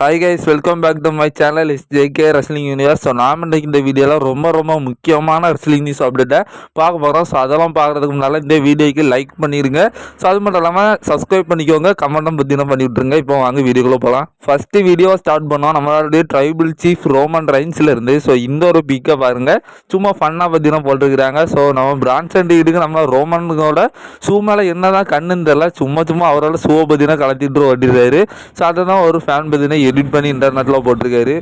Hi guys welcome back to my channel is JK wrestling universe so நாம் இன்றைக்கு இந்த வீடியோவில் ரொம்ப ரொம்ப முக்கியமான ரெஸ்லிங் நியூஸ் அப்டேட்டை பார்க்க போகிறோம் ஸோ அதெல்லாம் பார்க்குறதுக்கு முன்னால் இந்த வீடியோக்கு லைக் பண்ணிடுங்க ஸோ அது மட்டும் இல்லாமல் சப்ஸ்கிரைப் பண்ணிக்கோங்க. கமெண்ட்டும் பற்றின பண்ணி விட்ருங்க இப்போ வாங்க வீடியோக்குள்ளே போகலாம் ஃபஸ்ட்டு வீடியோ ஸ்டார்ட் பண்ணோம். நம்மளுடைய ட்ரைபிள் சீஃப் ரோமன் ரைன்ஸில் இருந்து. ஸோ இந்த ஒரு பிக்கை பாருங்கள் சும்மா ஃபன்னாக பற்றின போட்டிருக்கிறாங்க. ஸோ நம்ம பிரான்ஸ் அண்ட் நம்ம ரோமனோட ஷூ மேலே என்ன தான் கண்ணுன்னு தெரியல. சும்மா சும்மா அவரால் ஷூவை பற்றினா கலத்திட்டு ஓட்டிடுறாரு ஸோ அதை தான் ஒரு ஃபேன் பற்றினா எடிட் பண்ணி இன்டர்நெட்டில் போட்டிருக்காரு.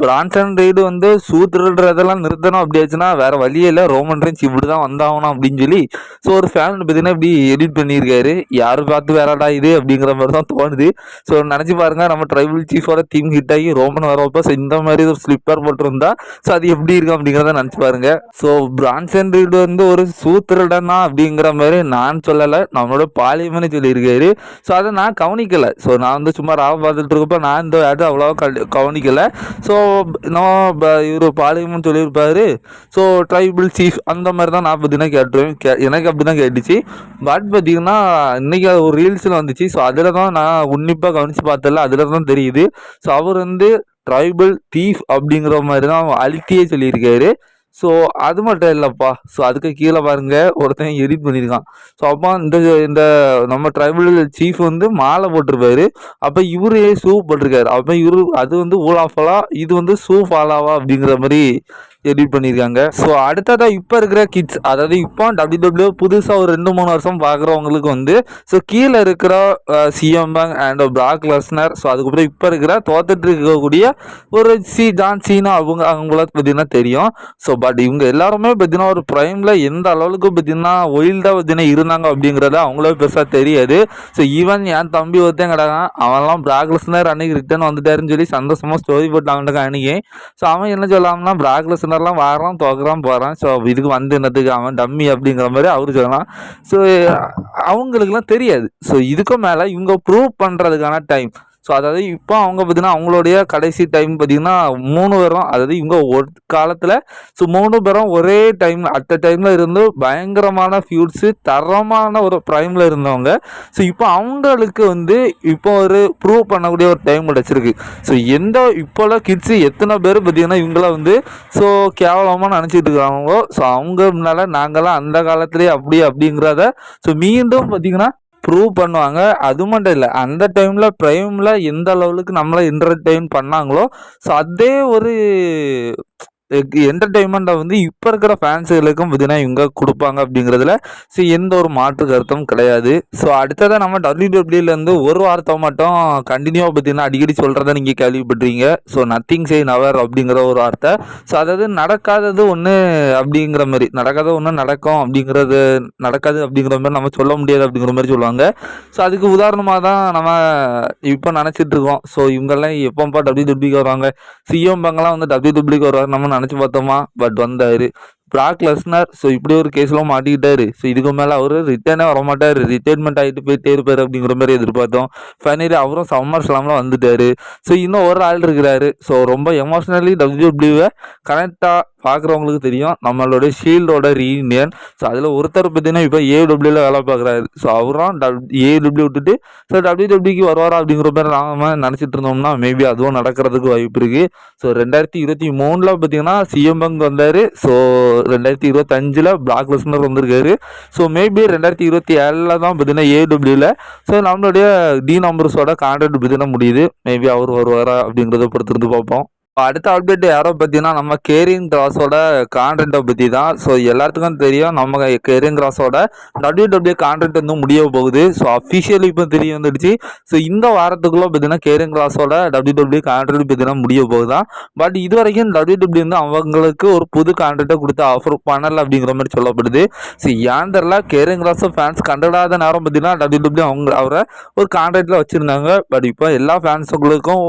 பிரான்சன் ரைடு வந்து ஷூ திருடுறதெல்லாம் நிறுத்தணும் அப்படி ஆச்சுன்னா வேற வழியே இல்லை. ரோமன் ரேஞ்ச் இப்படி தான் வந்தாகணும் அப்படின்னு சொல்லி ஸோ ஒரு ஃபேன் பார்த்தீங்கன்னா இப்படி எடிட் பண்ணியிருக்காரு. யார் பார்த்து வேறடா இது அப்படிங்கிற மாதிரி தான் தோணுது. ஸோ நினச்சி பாருங்க நம்ம ட்ரைபிள் சீஃபோட தீம் ஹிட் ஆகி ரோமன் வரப்போ ஸோ இந்த மாதிரி ஒரு ஸ்லிப்பர் போட்டிருந்தா ஸோ அது எப்படி இருக்கும் அப்படிங்கிறத நினச்சி பாருங்க. ஸோ பிரான்சன் ரைடு வந்து ஒரு ஷூ அப்படிங்கிற மாதிரி நான் சொல்லலை. நம்மளோட பாலியம்னு சொல்லியிருக்காரு. ஸோ அதை நான் கவனிக்கலை. ஸோ நான் வந்து சும்மா ராவ பார்த்துட்டு இருக்கப்போ நான் இந்த ஆடு அவ்வளோவா கவனிக்கலை. ஸோ ஸோ நான் இவர் பாளையம்னு சொல்லியிருப்பார். ஸோ ட்ரைபிள் சீஃப் அந்த மாதிரி தான் நான் பார்த்தீங்கன்னா கேட்டுருவேன். கே எனக்கு அப்படி தான் கேட்டுச்சு. பட் பார்த்தீங்கன்னா இன்றைக்கி அது ஒரு ரீல்ஸில் வந்துச்சு. ஸோ அதில் தான் நான் உன்னிப்பாக கவனித்து பார்த்தல அதில் தான் தெரியுது. ஸோ அவர் வந்து ட்ரைபிள் தீஃப் அப்படிங்கிற மாதிரி தான் அழுத்தியே சொல்லியிருக்காரு. ஸோ அது மட்டும் இல்லைப்பா. ஸோ அதுக்கு கீழே பாருங்க ஒருத்தன் எடிட் பண்ணியிருக்கான் ஸோ அப்போ இந்த இந்த நம்ம ட்ரைபல் சீஃப் வந்து மாலை போட்டிருப்பாரு. அப்போ இவரு ஷூ போட்டிருக்காரு? அப்போ இவரு அது வந்து ஊலாஃபலா இது வந்து ஷூ ஃபாலாவா அப்படிங்கிற மாதிரி எடிட் பண்ணியிருக்காங்க. ஸோ அடுத்ததாக இப்போ இருக்கிற கிட்ஸ் அதாவது இப்போ டபிள்யூ டபிள்யூ புதுசாக ஒரு ரெண்டு மூணு வருஷம் பார்க்குறவங்களுக்கு வந்து ஸோ கீழே இருக்கிற சிஎம் பேங்க் அண்ட் பிராக் லஸ்னர் ஸோ அதுக்கப்புறம் இப்போ இருக்கிற தோத்துட்டு இருக்கக்கூடிய ஒரு சி ஜான் சீனா அவங்க அவங்கள பார்த்தீங்கன்னா தெரியும். ஸோ பட் இவங்க எல்லாருமே பார்த்தீங்கன்னா ஒரு ப்ரைமில் எந்த அளவுக்கு பார்த்தீங்கன்னா ஒயில்டாக பார்த்தீங்கன்னா இருந்தாங்க அப்படிங்கிறத அவங்களே பெருசாக தெரியாது. ஸோ ஈவன் என் தம்பி ஒருத்தன் கிடக்கான் அவன்லாம் பிராக் லஸ்னர் அன்னைக்கு ரிட்டர்ன் வந்துட்டாருன்னு சொல்லி சந்தோஷமாக ஸ்டோரி போட்டாங்க அன்னைக்கு ஸோ அவன் என்ன சொல்லாம்னா பிராக் மாதிரிலாம் வாரான் தோக்குறான் போகிறான் ஸோ இதுக்கு வந்து என்னத்துக்கு அவன் டம்மி அப்படிங்கிற மாதிரி அவரு சொல்லலாம். ஸோ அவங்களுக்குலாம் தெரியாது. ஸோ இதுக்கும் மேலே இவங்க ப்ரூவ் பண்ணுறதுக்கான டைம் ஸோ அதாவது இப்போ அவங்க பார்த்தீங்கன்னா அவங்களுடைய கடைசி டைம் பார்த்தீங்கன்னா மூணு பேரும் அதாவது இவங்க ஒரு காலத்தில் ஸோ மூணு பேரும் ஒரே டைம் அட் டைமில் இருந்து பயங்கரமான ஃபியூட்ஸு தரமான ஒரு ப்ரைமில் இருந்தவங்க. ஸோ இப்போ அவங்களுக்கு வந்து இப்போ ஒரு ப்ரூவ் பண்ணக்கூடிய ஒரு டைம் கிடச்சிருக்கு. ஸோ எந்த இப்போல்லாம் கிட்ஸு எத்தனை பேர் பார்த்தீங்கன்னா இவங்கள வந்து ஸோ கேவலமாக நினச்சிட்டு இருக்காங்களோ ஸோ அவங்க முன்னால் நாங்களாம் அந்த காலத்துலேயே அப்படி அப்படிங்கிறத ஸோ மீண்டும் பார்த்தீங்கன்னா ப்ரூவ் பண்ணுவாங்க. அது மட்டும் இல்லை அந்த டைமில் ப்ரைமில் எந்த லெவலுக்கு நம்மளை என்டர்டெயின் பண்ணாங்களோ ஸோ அதே ஒரு என்டர்டெயின்மெண்ட்டை வந்து இப்போ இருக்கிற ஃபேன்ஸுகளுக்கும் பார்த்தீங்கன்னா இவங்க கொடுப்பாங்க அப்படிங்கிறதுல ஸோ எந்த ஒரு மாற்று கருத்தும் கிடையாது. ஸோ அடுத்ததாக நம்ம டபிள்யூடபிள்யூலேருந்து ஒரு வார்த்தை மட்டும் கண்டினியூவாக பார்த்தீங்கன்னா அடிக்கடி சொல்கிறத நீங்கள் கேள்விப்பட்டிருக்கீங்க. ஸோ நத்திங் செய் நவர் அப்படிங்கிற ஒரு வார்த்தை. ஸோ அதாவது நடக்காதது ஒன்று அப்படிங்கிற மாதிரி நடக்காத ஒன்று நடக்கும் அப்படிங்கிறது நடக்காது அப்படிங்கிற மாதிரி நம்ம சொல்ல முடியாது அப்படிங்கிற மாதிரி சொல்லுவாங்க. ஸோ அதுக்கு உதாரணமாக தான் நம்ம இப்போ நினச்சிட்டு இருக்கோம். ஸோ இவங்கெல்லாம் எப்போப்பா டபிள்யூ டபிள்யூக்கு வருவாங்க? சிஎம் பங்கெல்லாம் வந்து டபிள்யூ டபிள்யூக்கு வருவாங்க நம்ம நினச்சி பார்த்தோமா? பட் வந்தார். பிராக் லெஸ்னர் ஸோ இப்படி ஒரு கேஸ்லாம் மாட்டிக்கிட்டாரு. ஸோ இதுக்கு மேலே அவர் ரிட்டர்னே வர மாட்டார் ரிட்டைர்மெண்ட் ஆகிட்டு போயிட்டே இருப்பார் அப்படிங்கிற மாதிரி எதிர்பார்த்தோம். ஃபைனலி அவரும் சம்மர் ஸ்லாமில் வந்துட்டார். ஸோ இன்னும் ஒரு ஆள் இருக்கிறாரு. ஸோ ரொம்ப எமோஷ்னலி டபிள்யூடபிள்யூவை கனெக்டாக பார்க்குறவங்களுக்கு தெரியும். நம்மளோட ஷீல்டோட ரீயூனியன் ஸோ அதில் ஒருத்தர் பார்த்தீங்கன்னா இப்போ ஏடபிள்யூவில் வேலை பார்க்குறாரு. ஸோ அவரும் டப் ஏடபிள்யூ விட்டுட்டு ஸோ டபிள்யூடபிள்யூக்கு வருவாரா அப்படிங்கிற மாதிரி நாம நினச்சிட்டு இருந்தோம்னா மேபி அதுவும் நடக்கிறதுக்கு வாய்ப்பு இருக்குது ஸோ ரெண்டாயிரத்தி இருபத்தி மூணில் பார்த்தீங்கன்னா சிஎம் பங்க் வந்தார். ஸோ ரெண்டாயிரத்தி இருபத்தஞ்சில் பிளாக் லிஸ்னர் வந்திருக்காரு. ஸோ மேபி ரெண்டாயிரத்தி இருபத்தி ஏழில் தான் பார்த்தீங்கன்னா ஏடபிள்யூவில் ஸோ நம்மளுடைய டி நம்பர்ஸோட கான்ட்ராக்ட் பார்த்தீங்கன்னா முடியுது. மேபி அவர் வருவாரா அப்படிங்கிறத பொறுத்திருந்து பார்ப்போம். அடுத்த அப்டேட் யாரோ பார்த்தீங்கன்னா நம்ம கேரிங் கிராஸோட கான்டென்ட்டை பற்றி தான் ஸோ எல்லாத்துக்கும் தெரியும் நம்ம கேரிங் கிராஸோட டபிள்யூ டபிள்யூ கான்டென்ட் வந்து முடிய போகுது. ஸோ அஃபிஷியலி இப்போ தெரிய வந்துடுச்சு. ஸோ இந்த வாரத்துக்குள்ளே பார்த்தீங்கன்னா கேரிங் கிராஸோட டபிள்யூ டபிள்யூ கான்டென்ட் பார்த்தீங்கன்னா முடிய போகுதான் பட் இது வரைக்கும் டபிள்யூ டபிள்யூ வந்து அவங்களுக்கு ஒரு புது கான்டென்ட்டை கொடுத்து ஆஃபர் பண்ணலை அப்படிங்கிற மாதிரி சொல்லப்படுது. ஸோ ஏன் தெரில கேரிங் கிராஸோ ஃபேன்ஸ் கண்டடாத நேரம் பார்த்தீங்கன்னா டபிள்யூ டபிள்யூ அவங்க அவரை ஒரு கான்ட்ராக்டில் வச்சுருந்தாங்க. பட் இப்போ எல்லா ஃபேன்ஸுங்களுக்கும்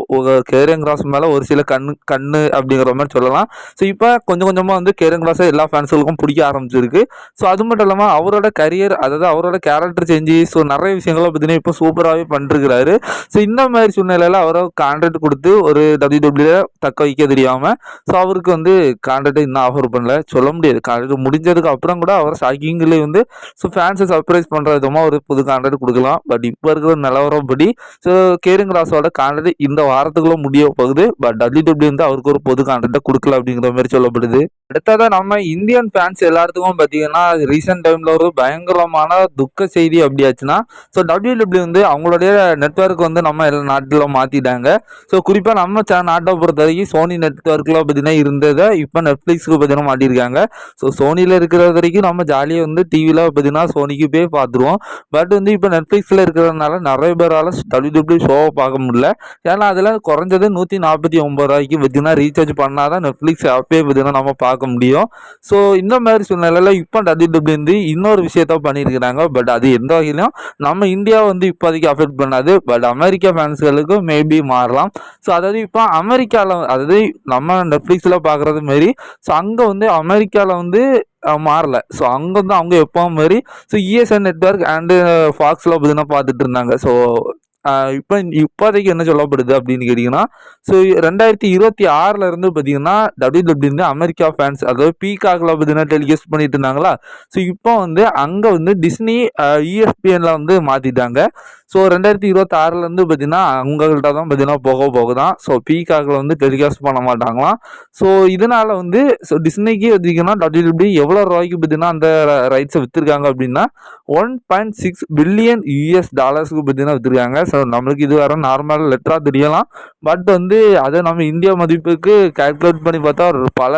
கேரிங் கிராஸ் மேலே ஒரு சில கண் கண்ணு அப்படிங்கிற மாதிரி சொல்லலாம். ஸோ இப்போ கொஞ்சம் கொஞ்சமாக வந்து கேரன் கிளாஸை எல்லா ஃபேன்ஸுகளுக்கும் பிடிக்க ஆரம்பிச்சிருக்கு. ஸோ அது மட்டும் இல்லாமல் அவரோட கரியர் அதாவது அவரோட கேரக்டர் சேஞ்சு ஸோ நிறைய விஷயங்களை பார்த்தீங்கன்னா இப்போ சூப்பராகவே பண்ணிருக்கிறாரு ஸோ இந்த மாதிரி சூழ்நிலையில் அவரை கான்ட்ராக்ட் கொடுத்து ஒரு டபிள்யூ டபிள்யூ தக்க வைக்க தெரியாமல் ஸோ அவருக்கு வந்து கான்ட்ராக்டை இன்னும் ஆஃபர் பண்ணல. சொல்ல முடியாது. கான்ட்ராக்ட் முடிஞ்சதுக்கு அப்புறம் கூட அவர் ஷாக்கிங்லேயே வந்து ஸோ ஃபேன்ஸை சர்ப்ரைஸ் பண்ணுற விதமாக ஒரு புது கான்ட்ராக்ட் கொடுக்கலாம். பட் இப்போ இருக்கிற நிலவரம் படி ஸோ கேருங் ராஸோட கான்ட்ராக்ட் இந்த வாரத்துக்குள்ளே முடிய போகுது. பட் டபிள்யூ டபிள்யூ வந்து அவருக்கு ஒரு பொது கான்ட்ராக்டை கொடுக்கல அப்படிங்கிற மாதிரி சொல்லப்படுது. அடுத்ததாக நம்ம இந்தியன் ஃபேன்ஸ் எல்லாத்துக்கும் பார்த்தீங்கன்னா ரீசெண்ட் டைமில் ஒரு பயங்கரமான துக்க செய்தி அப்படியாச்சுன்னா ஸோ டபிள்யூ டபிள்யூ வந்து அவங்களுடைய நெட்ஒர்க் வந்து நம்ம எல்லா நாட்டில் மாற்றிட்டாங்க ஸோ குறிப்பாக நம்ம சே நாட்டை பொறுத்த வரைக்கும் சோனி நெட்ஒர்க்கில் பார்த்தீங்கன்னா இருந்ததை இப்போ நெட்ஃப்ளிக்ஸுக்கு பார்த்தீங்கன்னா மாட்டியிருக்காங்க. ஸோ சோனியில் இருக்கிற வரைக்கும் நம்ம ஜாலியாக வந்து டிவியில் பார்த்தீங்கன்னா சோனிக்கு போய் பார்த்துருவோம் பட் வந்து இப்போ நெட்ஃப்ளிக்ஸில் இருக்கிறதுனால நிறைய பேரால் டபிள்யூ டபிள்யூ ஷோவை பார்க்க முடியல. ஏன்னா அதில் குறைஞ்சது நூற்றி நாற்பத்தி ஒம்பது ரூபாய்க்கு பார்த்தீங்கன்னா ரீசார்ஜ் பண்ணால் தான் நெட்ஃப்ளிக்ஸ் ஆப்பே பார்த்தீங்கன்னா நம்ம பார்க்க பார்க்க முடியும். ஸோ இந்த மாதிரி சூழ்நிலையில் இப்போ டபிள்யூடபிள்யூ வந்து இன்னொரு விஷயத்த பண்ணியிருக்கிறாங்க. பட் அது எந்த வகையிலும் நம்ம இந்தியா வந்து இப்போதைக்கு அஃபெக்ட் பண்ணாது. பட் அமெரிக்கா ஃபேன்ஸ்களுக்கு மேபி மாறலாம். ஸோ அதாவது இப்போ அமெரிக்காவில் அதாவது நம்ம நெட்ஃப்ளிக்ஸில் பார்க்குறது மாரி ஸோ அங்கே வந்து அமெரிக்காவில் வந்து மாறல. ஸோ அங்கே வந்து அவங்க எப்போ மாதிரி ஸோ இஎஸ்என் நெட்ஒர்க் அண்டு ஃபாக்ஸில் பார்த்தீங்கன்னா பார்த்துட்டு இருந்தாங்க. ஸோ இப்போ இப்போதைக்கு என்ன சொல்லப்படுது அப்படின்னு கேட்டிங்கன்னா ஸோ ரெண்டாயிரத்தி இருபத்தி ஆறில் இருந்து பார்த்தீங்கன்னா டபிள்யூ டபிள்யூ வந்து அமெரிக்கா ஃபேன்ஸ் அதாவது பீகாக்கில் பார்த்தீங்கன்னா டெலிகாஸ்ட் பண்ணிட்டு இருந்தாங்களா? ஸோ இப்போ வந்து அங்கே வந்து டிஸ்னி இஎஸ்பிஎனில் வந்து மாற்றிட்டாங்க ஸோ ரெண்டாயிரத்தி இருபத்தி ஆறுலேருந்து பார்த்தீங்கன்னா அவங்கள்ட்ட தான் பார்த்தீங்கன்னா போக போக தான் ஸோ பீகாக்கில் வந்து டெலிகாஸ்ட் பண்ண மாட்டாங்களாம். ஸோ இதனால் வந்து ஸோ டிஸ்னிக்கு பார்த்தீங்கன்னா டபிள்யூ டபிள்யூ எவ்வளோ ரூபாய்க்கு பார்த்தீங்கன்னா அந்த ரைட்ஸை விற்றுருக்காங்க அப்படின்னா one point six billion US டாலர்ஸ்க்கு பார்த்தீங்கன்னா விற்றுருக்காங்க ஸோ நம்மளுக்கு இது வர நார்மல் லெட்டராக தெரியலாம். பட் வந்து அதை நம்ம இந்தியா மதிப்புக்கு கால்குலேட் பண்ணி பார்த்தா ஒரு பல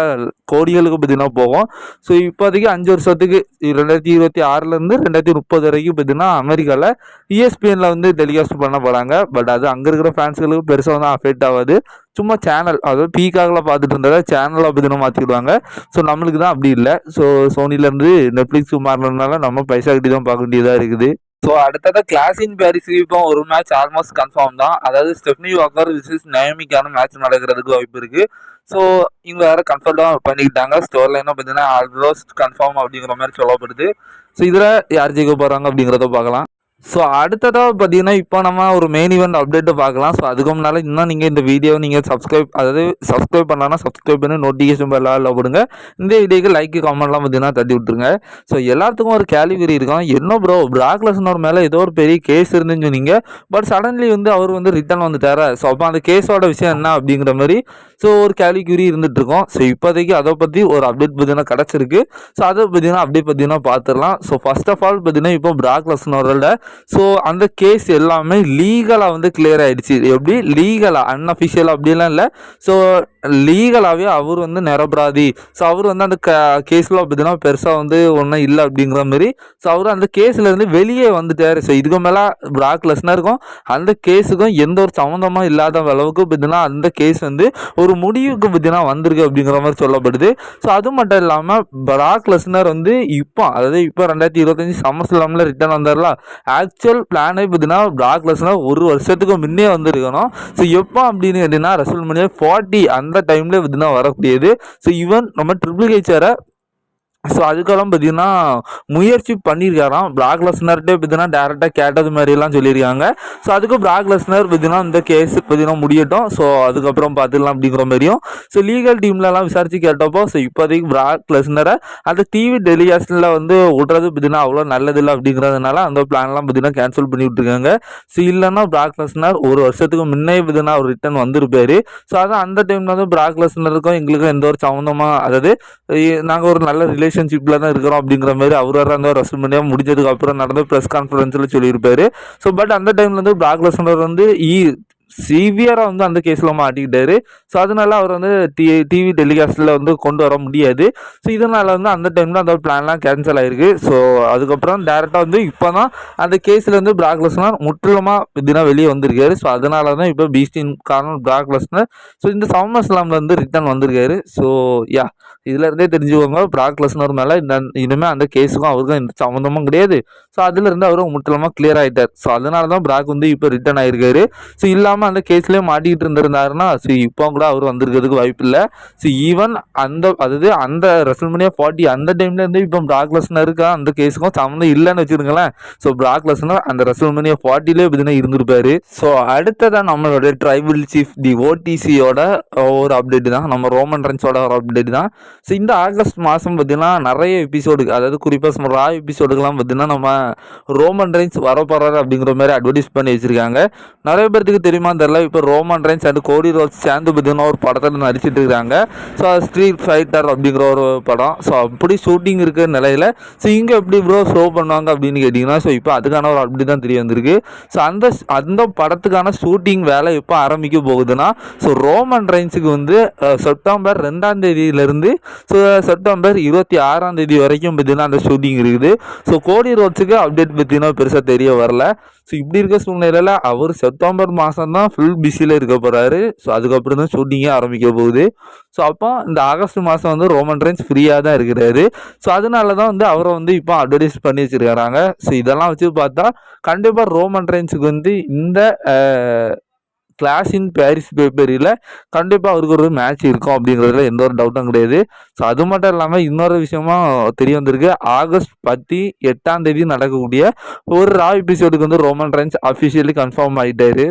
கோடிகளுக்கு பார்த்தீங்கன்னா போகும். ஸோ இப்போதைக்கு அஞ்சு வருஷத்துக்கு ரெண்டாயிரத்தி இருபத்தி ஆறுலேருந்து ரெண்டாயிரத்தி முப்பது வரைக்கும் பார்த்தீங்கன்னா அமெரிக்காவில் இஎஸ்பிஎனில் வந்து டெலிகாஸ்ட் பண்ண போகிறாங்க பட் அது அங்கே இருக்கிற ஃபேன்ஸ்களுக்கு பெருசாக வந்து அஃபெக்ட் ஆகாது. சும்மா சேனல் அதாவது பீக்காகில் பார்த்துட்டு இருந்ததை சேனலாக பார்த்தீங்கன்னா மாற்றிடுவாங்க ஸோ நம்மளுக்கு தான் அப்படி இல்லை. ஸோ சோனிலேருந்து நெட்ஃப்ளிக்ஸ் மாறினதுனால நம்ம பைசா கட்டி தான் பார்க்க வேண்டியதாக இருக்குது. ஸோ அடுத்தது இன் பாரிஸுக்கு இப்போ ஒரு மேட்ச் ஆல்மோஸ்ட் கன்ஃபார்ம் தான். அதாவது ஸ்டெஃப்னி வாக்கர் விசஸ் நயமிக்கான மேட்ச் நடக்கிறதுக்கு வாய்ப்பு இருக்குது ஸோ இவங்க வேறு கன்ஃபார்ம் பண்ணிக்கிட்டாங்க. ஸ்டோர் லைனாக பார்த்தீங்கன்னா ஆல்மோஸ்ட் கன்ஃபார்ம் அப்படிங்கிற மாதிரி சொல்லப்படுது. ஸோ இதில் யார் ஜெயிக்க போகிறாங்க அப்படிங்கிறத பார்க்கலாம். ஸோ அடுத்ததாக பார்த்தீங்கன்னா இப்போ நம்ம ஒரு மெயின் ஈவெண்ட் அப்டேட்டை பார்க்கலாம். ஸோ அதுக்கு முன்னால் இன்னும் நீங்கள் இந்த வீடியோவை நீங்கள் சப்ஸ்கிரைப் அதாவது சப்ஸ்கிரைப் பண்ணலாம்னா சப்ஸ்கிரைப் பண்ணி நோட்டிஃபிகேஷன் பெல்லாம் போடுங்க. இந்த வீடியோக்கு லைக் கமெண்ட்லாம் பார்த்தீங்கன்னா தட்டி விட்டுருங்க. ஸோ எல்லாத்துக்கும் ஒரு கேலிவரி இருக்கும். என்ன ப்ரோ பிராக்லஸ்னோர் மேலே ஏதோ ஒரு பெரிய கேஸ் இருந்துன்னு சொன்னீங்க. பட் சடன்லி வந்து அவர் வந்து ரிட்டர்ன் வந்துட்டாரா? ஸோ அப்போ அந்த கேஸோட விஷயம் என்ன அப்படிங்கிற மாதிரி ஸோ ஒரு கேலிகுரி இருந்துட்டு இருக்கோம். ஸோ இப்போதைக்கு அதை பற்றி ஒரு அப்டேட் பார்த்தீங்கன்னா கிடச்சிருக்கு. ஸோ அதை பார்த்தீங்கன்னா அப்டேட் பார்த்தீங்கன்னா பார்த்துடலாம். ஸோ ஃபர்ஸ்ட் ஆஃப் ஆல் பார்த்தீங்கன்னா இப்போ பிராக்லஸ்னோரோட ஸோ அந்த கேஸ் எல்லாமே லீகலாக வந்து கிளியர் ஆகிடுச்சு எப்படி? லீகலாக அன்அஃபிஷியலாக அப்படிலாம் இல்லை. ஸோ லீகலாகவே அவர் வந்து நிரபராதி. ஸோ அவர் வந்து அந்த கேஸில் பார்த்தீங்கன்னா பெருசாக வந்து ஒன்றும் இல்லை அப்படிங்கிற மாதிரி ஸோ அவர் அந்த கேஸில் இருந்து வெளியே வந்துட்டார். ஸோ இதுக்கு மேலே பிராக் லெஸ்னருக்கும் அந்த கேஸுக்கும் எந்த ஒரு சம்மந்தமும் இல்லாத அளவுக்கு பார்த்தீங்கன்னா அந்த கேஸ் வந்து ஒரு முடிவுக்கு பார்த்தீங்கன்னா வந்திருக்கு அப்படிங்கிற மாதிரி சொல்லப்படுது. ஸோ அது மட்டும் இல்லாமல் பிராக் லெஸ்னர் வந்து இப்போ அதாவது இப்போ ரெண்டாயிரத்தி இருபத்தஞ்சி சம்மர் ஸ்லாமில் ரிட்டர்ன் வந்தார்ல ஆக்சுவல் பிளானே பார்த்தீங்கன்னா பிராக் லெஸ்னர் ஒரு வருஷத்துக்கு முன்னே வந்திருக்கணும். ஸோ எப்போ அப்படின்னு கேட்டிங்கன்னா ரசூல் மணியா ஃபார்ட்டி அந்த டைம்ல இதுதான் வரக்கூடியது. ஸோ ஈவன் நம்ம ட்ரிபிள் ஹெச்ஆரை ஸோ அதுக்கெல்லாம் பார்த்தீங்கன்னா முயற்சி பண்ணியிருக்காராம் பிளாக் லெஸ்னர்கிட்டே பார்த்தீங்கன்னா டேரெக்டாக கேட்டது மாதிரிலாம் சொல்லியிருக்காங்க ஸோ அதுக்கு பிளாக் லெஸ்னர் பார்த்தீங்கன்னா இந்த கேஸ் பார்த்தீங்கன்னா முடியட்டும். ஸோ அதுக்கப்புறம் பார்த்துக்கலாம் அப்படிங்கிற மாதிரியும். ஸோ லீகல் டீம்லலாம் விசாரித்து கேட்டப்போ ஸோ இப்போதைக்கு பிளாக் லெஸ்னரை அந்த டிவி டெலிகாஸ்டில் வந்து விட்றது பார்த்தீங்கன்னா அவ்வளோ நல்லதில்லை அப்படிங்கிறதுனால அந்த பிளான்லாம் பார்த்தீங்கன்னா கேன்சல் பண்ணி விட்ருக்காங்க ஸோ இல்லைன்னா பிளாக் லெஸ்னர் ஒரு வருஷத்துக்கு முன்னே பார்த்தீங்கன்னா அவர் ரிட்டர்ன் வந்திருப்பார். ஸோ அதான் அந்த டைமில் வந்து பிளாக் லெஸ்னருக்கும் எங்களுக்கும் எந்த ஒரு சம்மந்தமாக அதாவது நாங்கள் ஒரு நல்ல ரிலேஷன்ஷிப்பில் தான் இருக்கிறோம் அப்படிங்கிற மாதிரி அவர் வர அந்த ரசமனியா முடிஞ்சதுக்கு அப்புறம் நடந்த ப்ரெஸ் கான்ஃபரன்ஸில் சொல்லியிருப்பாரு. ஸோ பட் அந்த டைமில் வந்து பிளாக் லெஸ்னர் வந்து ஈ சிவியராக வந்து அந்த கேஸில் மாட்டிக்கிட்டாரு. ஸோ அதனால அவர் வந்து டி டிவி டெலிகாஸ்டில் வந்து கொண்டு வர முடியாது. ஸோ இதனால் வந்து அந்த டைமில் அந்த பிளான்லாம் கேன்சல் ஆயிருக்கு. ஸோ அதுக்கப்புறம் டேரெக்டாக வந்து இப்போ தான் அந்த கேஸில் வந்து முற்றிலுமாக தினம் வெளியே வந்திருக்காரு. ஸோ அதனால தான் இப்போ பீஸ்டின் காரணம் பிராக்லஸ்னர் ஸோ இந்த சவுமர் ஸ்லாமில் வந்து ரிட்டர்ன் வந்திருக்காரு. ஸோ யா இதுலேருந்தே தெரிஞ்சுக்கோங்க. பிராக்லஸ்னர் மேலே இந்த இனிமேல் அந்த கேஸுக்கும் அவருக்கும் எந்த சம்மந்தமும் கிடையாது. ஸோ அதுலேருந்து அவரும் முற்றிலுமாக கிளியர் ஆகிட்டார் ஸோ அதனால தான் பிராக் வந்து இப்போ ரிட்டர்ன் ஆயிருக்காரு. ஸோ இல்லாமல் இல்லாமல் அந்த கேஸ்லேயே மாட்டிக்கிட்டு இருந்திருந்தாருன்னா ஸோ இப்போ கூட அவர் வந்திருக்கிறதுக்கு வாய்ப்பு இல்லை. ஸோ ஈவன் அந்த அதாவது அந்த ரெசல்மனியா ஃபார்ட்டி அந்த டைம்லேருந்து இப்போ பிராக்லஸ்னா இருக்கா? அந்த கேஸுக்கும் சம்மந்தம் இல்லைன்னு வச்சுருங்களேன். ஸோ பிராக்லஸ்னா அந்த ரெசல்மனியா ஃபார்ட்டிலே பார்த்தீங்கன்னா இருந்திருப்பாரு. ஸோ அடுத்ததாக நம்மளோட ட்ரைபிள் சீஃப் தி ஓடிசியோட ஒரு அப்டேட் தான். நம்ம ரோமன் ரன்ஸோட ஒரு அப்டேட் தான். ஸோ இந்த ஆகஸ்ட் மாதம் பார்த்தீங்கன்னா நிறைய எபிசோடு அதாவது குறிப்பாக ரா எபிசோடுக்கெல்லாம் பார்த்தீங்கன்னா நம்ம ரோமன் ரன்ஸ் வர போகிறாரு அப்படிங்கிற மாதிரி அட்வர்டைஸ் பண்ணி வச்சுருக்காங்க. நிறைய பேர்த்துக்கு தெரியுமா? தெரில இப்போ Roman Reigns and Cody Rhodes சேர்ந்து பார்த்தீங்கன்னா ஒரு படத்தில் நடிச்சிட்டு இருக்காங்க. ஸோ ஸ்ட்ரீட் ஃபைட்டர் அப்படிங்கிற ஒரு படம். ஸோ அப்படி ஷூட்டிங் இருக்கிற நிலையில் ஸோ இங்கே எப்படி ப்ரோ ஷோ பண்ணுவாங்க அப்படின்னு கேட்டிங்கன்னா ஸோ இப்போ அதுக்கான ஒரு அப்டேட் தான் தெரிய வந்திருக்கு. ஸோ அந்த அந்த படத்துக்கான ஷூட்டிங் வேலை எப்போ ஆரம்பிக்க போகுதுன்னா ஸோ ரோமன் ரைன்ஸுக்கு வந்து செப்டம்பர் ரெண்டாம் தேதியிலேருந்து ஸோ செப்டம்பர் இருபத்தி ஆறாம் தேதி வரைக்கும் பார்த்தீங்கன்னா அந்த ஷூட்டிங் இருக்குது. ஸோ கோடி ரோட்ஸுக்கு அப்டேட் பார்த்தீங்கன்னா பெருசாக தெரிய வரல. ஸோ இப்படி இருக்க சூழ்நிலையில் அவர் செப்டம்பர் மாதம் தான் ஃபுல் பிஸியில் இருக்க போகிறாரு ஸோ அதுக்கப்புறம் தான் ஷூட்டிங்கே ஆரம்பிக்க போகுது. ஸோ அப்போ இந்த ஆகஸ்ட் மாதம் வந்து ரோமன் ரைன்ஸ் ஃப்ரீயாக தான் இருக்கிறாரு. ஸோ அதனால தான் வந்து அவரை வந்து இப்போ அட்வர்டைஸ் பண்ணி வச்சுருக்காங்க ஸோ இதெல்லாம் வச்சு பார்த்தா கண்டிப்பாக ரோமன் ரைன்ஸுக்கு வந்து இந்த கிளாஸ் இன் பாரிஸ் பேப்பரியில் கண்டிப்பாக அவருக்கு ஒரு மேட்ச் இருக்கும் அப்படிங்கிறதுல எந்த ஒரு டவுட்டும் கிடையாது. ஸோ அது மட்டும் இல்லாமல் இன்னொரு விஷயமா தெரிய வந்திருக்கு. ஆகஸ்ட் பத்தி எட்டாம் தேதி நடக்கக்கூடிய ஒரு ரா எபிசோடுக்கு வந்து ரோமன் ரைன்ஸ் அஃபிஷியலி கன்ஃபார்ம் ஆகிட்டாரு